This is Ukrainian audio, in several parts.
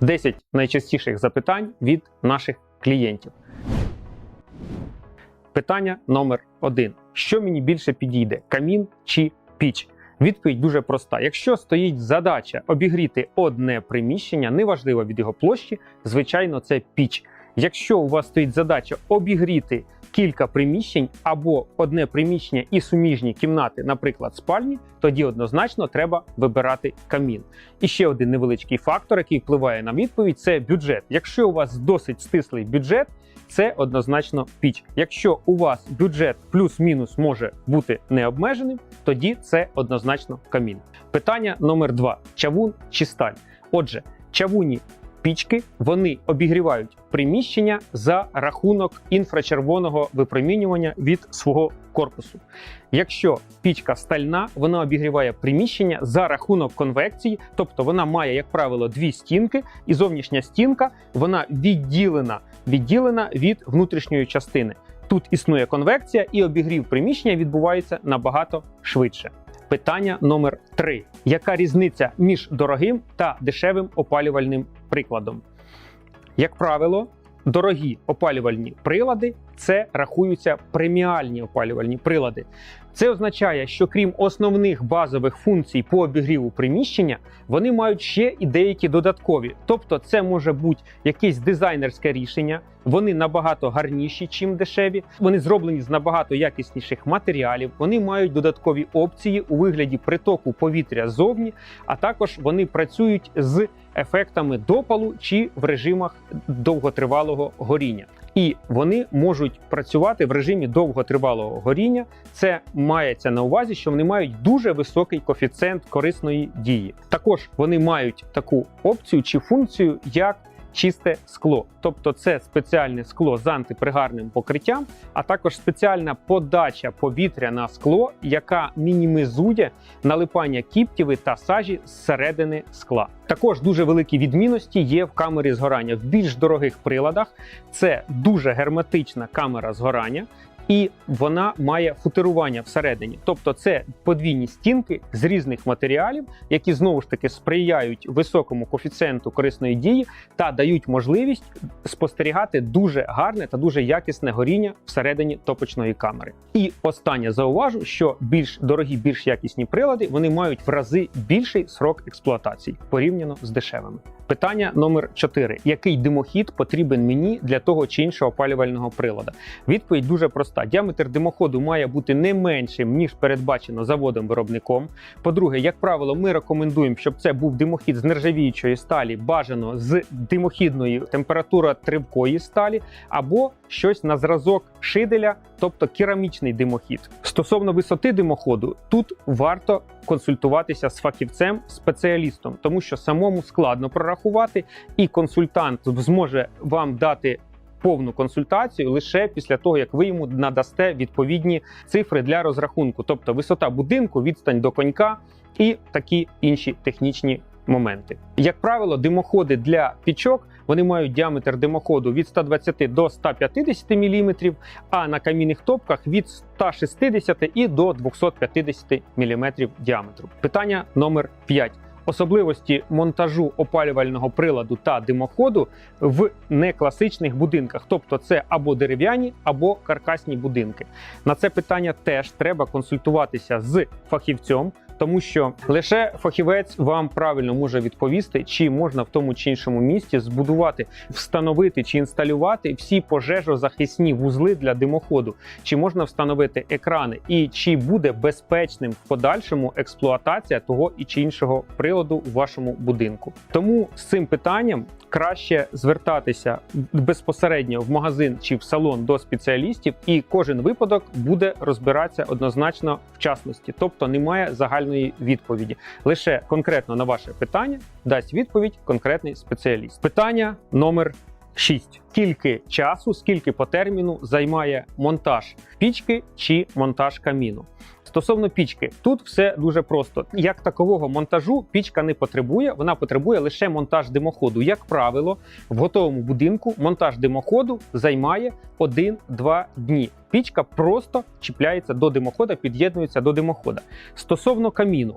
10 найчастіших запитань від наших клієнтів. Питання номер один: що мені більше підійде: камін чи піч? Відповідь дуже проста: якщо стоїть задача обігріти одне приміщення, неважливо від його площі, звичайно, це піч. Якщо у вас стоїть задача обігріти кілька приміщень або одне приміщення і суміжні кімнати, наприклад, спальні, тоді однозначно треба вибирати камін. І ще один невеличкий фактор, який впливає на відповідь, це бюджет. Якщо у вас досить стислий бюджет, це однозначно піч. Якщо у вас бюджет плюс-мінус може бути необмеженим, тоді це однозначно камін. Питання номер два: чавун чи сталь? Отже, чавуні пічки вони обігрівають приміщення за рахунок інфрачервоного випромінювання від свого корпусу. Якщо пічка стальна, вона обігріває приміщення за рахунок конвекції, тобто вона має, як правило, дві стінки, і зовнішня стінка вона відділена, відділена від внутрішньої частини. Тут існує конвекція, і обігрів приміщення відбувається набагато швидше. Питання номер 3. Яка різниця між дорогим та дешевим опалювальним прикладом? Як правило, дорогі опалювальні прилади це рахуються преміальні опалювальні прилади. Це означає, що крім основних базових функцій по обігріву приміщення, вони мають ще і деякі додаткові. Тобто, це може бути якесь дизайнерське рішення. Вони набагато гарніші, чим дешеві. Вони зроблені з набагато якісніших матеріалів. Вони мають додаткові опції у вигляді притоку повітря ззовні, а також вони працюють з ефектами допалу чи в режимах довготривалого горіння. І вони можуть працювати в режимі довготривалого горіння. Це мається на увазі, що вони мають дуже високий коефіцієнт корисної дії. Також вони мають таку опцію чи функцію, як чисте скло, тобто це спеціальне скло з антипригарним покриттям, а також спеціальна подача повітря на скло, яка мінімізує налипання кіптіви та сажі зсередини скла. Також дуже великі відмінності є в камері згорання. В більш дорогих приладах це дуже герметична камера згорання. І вона має футерування всередині, тобто це подвійні стінки з різних матеріалів, які знову ж таки сприяють високому коефіцієнту корисної дії та дають можливість спостерігати дуже гарне та дуже якісне горіння всередині топочної камери. І останнє зауважу, що більш дорогі, більш якісні прилади вони мають в рази більший срок експлуатації порівняно з дешевими. Питання номер 4. який димохід потрібен мені для того чи іншого опалювального прилада? Відповідь дуже проста: діаметр димоходу має бути не меншим ніж передбачено заводом-виробником. По-друге, як правило, ми рекомендуємо, щоб це був димохід з нержавіючої сталі, бажано з димохідної температура тривкої сталі, або щось на зразок шиделя, тобто керамічний димохід. Стосовно висоти димоходу, тут варто консультуватися з фахівцем, спеціалістом, тому що самому складно прорахувати, і консультант зможе вам дати. Повну консультацію лише після того, як ви йому надасте відповідні цифри для розрахунку, тобто висота будинку, відстань до конька і такі інші технічні моменти. Як правило, димоходи для пічок вони мають діаметр димоходу від 120 до 150 мм, а на камінних топках від 160 і до 250 мм діаметру. Питання номер 5. Особливості монтажу опалювального приладу та димоходу в некласичних будинках, тобто це або дерев'яні, або каркасні будинки. На це питання теж треба консультуватися з фахівцем, тому що лише фахівець вам правильно може відповісти, чи можна в тому чи іншому місті збудувати, встановити чи інсталювати всі пожежозахисні вузли для димоходу, чи можна встановити екрани, і чи буде безпечним в подальшому експлуатація того і чи іншого приладу у вашому будинку. Тому з цим питанням краще звертатися безпосередньо в магазин чи в салон до спеціалістів, і кожен випадок буде розбиратися однозначно в частності, тобто немає загальної відповіді. Лише конкретно на ваше питання дасть відповідь конкретний спеціаліст. Питання номер 6. Скільки часу, скільки по терміну займає монтаж пічки чи монтаж каміну? Стосовно пічки, тут все дуже просто. Як такового монтажу пічка не потребує, вона потребує лише монтаж димоходу. Як правило, в готовому будинку монтаж димоходу займає 1-2 дні. Пічка просто чіпляється до димохода, під'єднується до димохода. Стосовно каміну,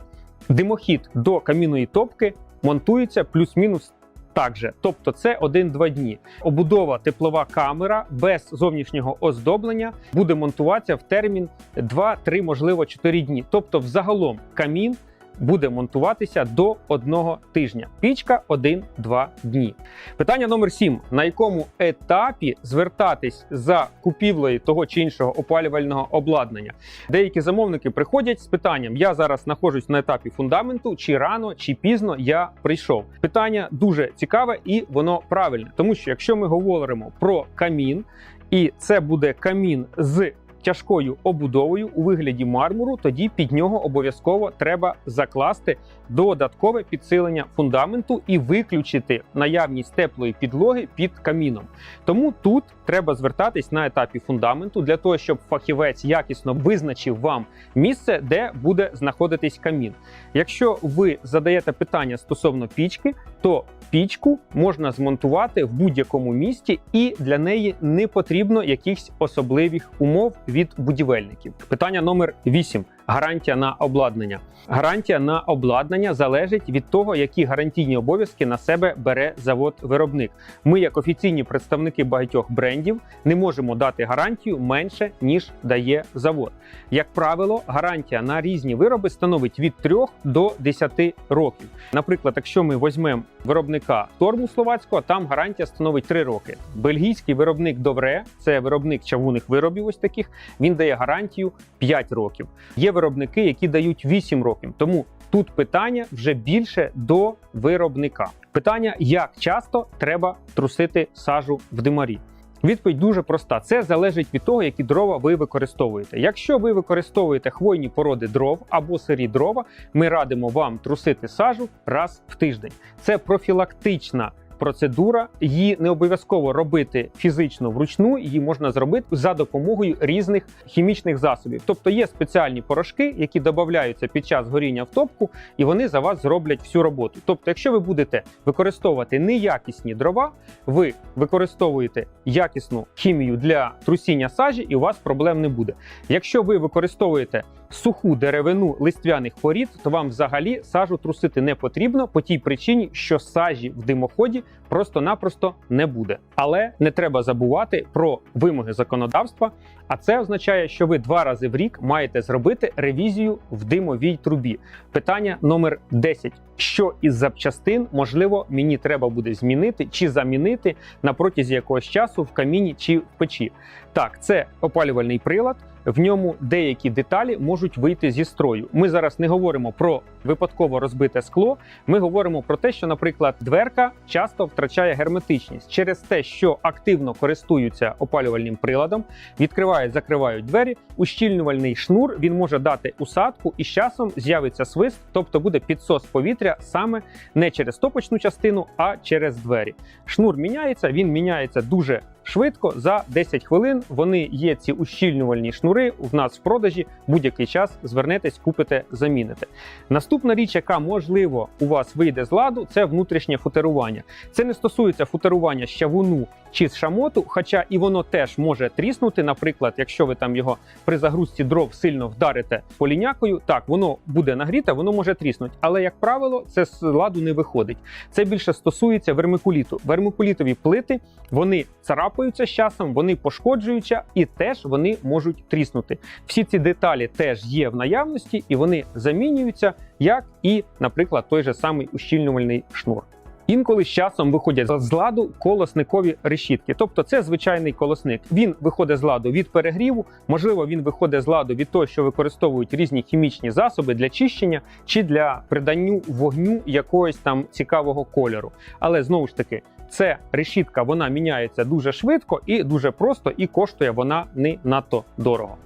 димохід до камінної топки монтується плюс-мінус також. Тобто це 1-2 дні. Обудова теплова камера без зовнішнього оздоблення буде монтуватися в термін 2-3, можливо, 4 дні. Тобто, взагалом камін буде монтуватися до одного тижня. Пічка 1-2 дні. Питання номер 7. На якому етапі звертатись за купівлею того чи іншого опалювального обладнання? Деякі замовники приходять з питанням: я зараз знаходжусь на етапі фундаменту, чи рано, чи пізно я прийшов. Питання дуже цікаве і воно правильне, тому що якщо ми говоримо про камін, і це буде камін з тяжкою обудовою у вигляді мармуру, тоді під нього обов'язково треба закласти додаткове підсилення фундаменту і виключити наявність теплої підлоги під каміном. Тому тут треба звертатись на етапі фундаменту для того, щоб фахівець якісно визначив вам місце, де буде знаходитись камін. Якщо ви задаєте питання стосовно пічки, то пічку можна змонтувати в будь-якому місті, і для неї не потрібно якихось особливих умов від будівельників. Питання номер 8. Гарантія на обладнання. Гарантія на обладнання залежить від того, які гарантійні обов'язки на себе бере завод-виробник. Ми, як офіційні представники багатьох брендів, не можемо дати гарантію менше ніж дає завод. Як правило, гарантія на різні вироби становить від 3 до 10 років. Наприклад, якщо ми візьмемо виробника торму словацького, там гарантія становить 3 роки. Бельгійський виробник Довре, це виробник чавунних виробів, ось таких. Він дає гарантію 5 років. Є виробники, які дають 8 років. Тому тут питання вже більше до виробника. Питання: як часто треба трусити сажу в димарі? Відповідь дуже проста: це залежить від того, які дрова ви використовуєте. Якщо ви використовуєте хвойні породи дров або сирі дрова, ми радимо вам трусити сажу раз в тиждень. Це профілактична. Процедура її не обов'язково робити фізично вручну, її можна зробити за допомогою різних хімічних засобів. Тобто є спеціальні порошки, які додаються під час горіння в топку, і вони за вас зроблять всю роботу. Тобто, якщо ви будете використовувати неякісні дрова, ви використовуєте якісну хімію для трусіння сажі, і у вас проблем не буде. Якщо ви використовуєте суху деревину листвяних порід, то вам взагалі сажу трусити не потрібно по тій причині, що сажі в димоході просто-напросто не буде. Але не треба забувати про вимоги законодавства. А це означає, що ви два рази в рік маєте зробити ревізію в димовій трубі. Питання номер 10. Що із запчастин можливо мені треба буде змінити чи замінити на протязі якогось часу в каміні чи в печі? Так, це опалювальний прилад. В ньому деякі деталі можуть вийти зі строю. Ми зараз не говоримо про випадково розбите скло. Ми говоримо про те, що, наприклад, дверка часто втрачає герметичність через те, що активно користуються опалювальним приладом, відкривають, закривають двері. Ущільнювальний шнур він може дати усадку, і з часом з'явиться свист, тобто буде підсос повітря саме не через топочну частину, а через двері. Шнур міняється, він міняється дуже. Швидко за 10 хвилин вони є ці ущільнювальні шнури. В нас в продажі будь-який час звернетесь, купите, заміните. Наступна річ, яка можливо у вас вийде з ладу, це внутрішнє футерування. Це не стосується футерування з чавуну чи з шамоту, хоча і воно теж може тріснути. Наприклад, якщо ви там його при загрузці дров сильно вдарите полінякою, так воно буде нагріте, воно може тріснути. Але як правило, це з ладу не виходить. Це більше стосується вермикуліту. Вермикулітові плити вони царапаються з часом, вони пошкоджуються і теж вони можуть тріснути. Всі ці деталі теж є в наявності, і вони замінюються, як і, наприклад, той же самий ущільнювальний шнур. Інколи з часом виходять з ладу колосникові решітки. Тобто це звичайний колосник. Він виходить з ладу від перегріву, можливо, він виходить з ладу від того, що використовують різні хімічні засоби для чищення чи для приданню вогню якогось там цікавого кольору. Але знову ж таки, це решітка вона міняється дуже швидко і дуже просто, і коштує вона не надто дорого.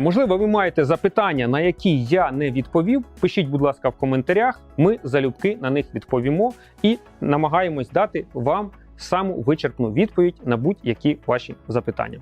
Можливо, ви маєте запитання, на які я не відповів. Пишіть, будь ласка, в коментарях. Ми залюбки на них відповімо і намагаємось дати вам саму вичерпну відповідь на будь-які ваші запитання.